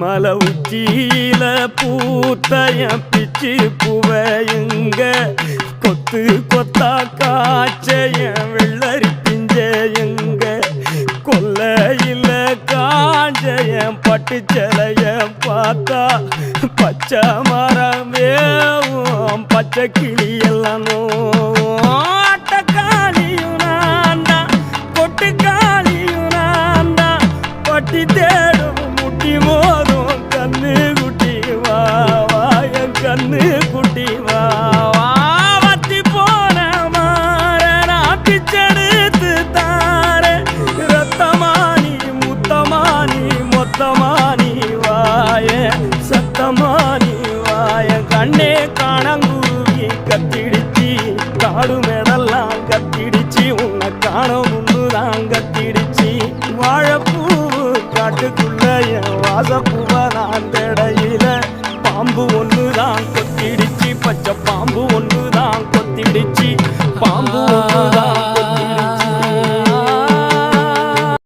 மல உச்சியில பூத்தைய பிச்சு புவையுங்க. கொத்து கொத்தா காய்ச்சைய வெள்ளரி பிஞ்சையுங்க. கொல்லையில காஞ்சைய பட்டு சிலைய பார்த்தா பச்சை மரம் வேவும் பச்சை கிளி எல்லாம் ஆட்டக்காளியும் நான் தான் பொட்டுக்காளியும் நான் தேடும் குட்டி மோதும் கண்ணு குட்டி வா என் கண்ணு குட்டி வா. வத்தி போன மாற நான் பிச்செடுத்து தார. ரத்தமானி முத்தமானி மொத்தமானி வாய. சத்தமானி வாய கண்ணே காணங்குருவி கத்திடுச்சி. காடு மேடெல்லாம் கத்திடுச்சி. உன்னை காண முன்னுதான் கத்திடுச்சி வாழைப்பூவு காட்டுக்குள்ள என் வாசப்புவ நான் தடையில. பாம்பு ஒன்று தான் கொத்திடுச்சு பச்சை பாம்பு ஒன்று தான் கொத்திடுச்சு. பாம்பு